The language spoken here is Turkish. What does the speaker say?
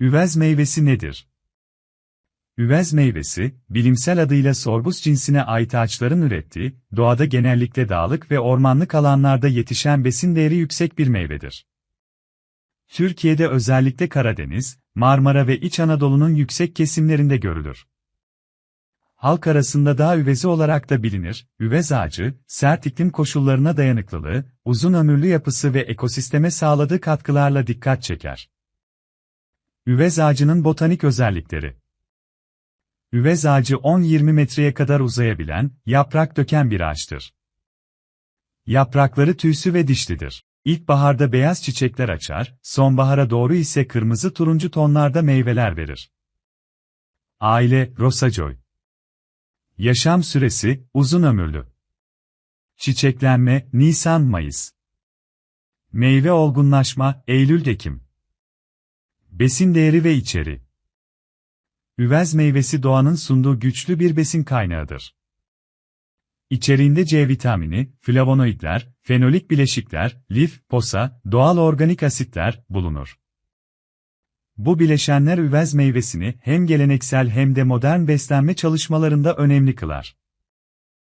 Üvez meyvesi nedir? Üvez meyvesi, bilimsel adıyla sorbus cinsine ait ağaçların ürettiği, doğada genellikle dağlık ve ormanlık alanlarda yetişen besin değeri yüksek bir meyvedir. Türkiye'de özellikle Karadeniz, Marmara ve İç Anadolu'nun yüksek kesimlerinde görülür. Halk arasında dağ üvezi olarak da bilinir, üvez ağacı, sert iklim koşullarına dayanıklılığı, uzun ömürlü yapısı ve ekosisteme sağladığı katkılarla dikkat çeker. Üvez ağacının botanik özellikleri Üvez ağacı 10-20 metreye kadar uzayabilen, yaprak döken bir ağaçtır. Yaprakları tüysü ve dişlidir. İlkbaharda beyaz çiçekler açar, sonbahara doğru ise kırmızı turuncu tonlarda meyveler verir. Aile, Rosajoy Yaşam süresi, uzun ömürlü. Çiçeklenme, Nisan-Mayıs. Meyve olgunlaşma, Eylül-Ekim. Besin değeri ve içeri. Üvez meyvesi doğanın sunduğu güçlü bir besin kaynağıdır. İçeriğinde C vitamini, flavonoidler, fenolik bileşikler, lif, posa, doğal organik asitler bulunur. Bu bileşenler üvez meyvesini hem geleneksel hem de modern beslenme çalışmalarında önemli kılar.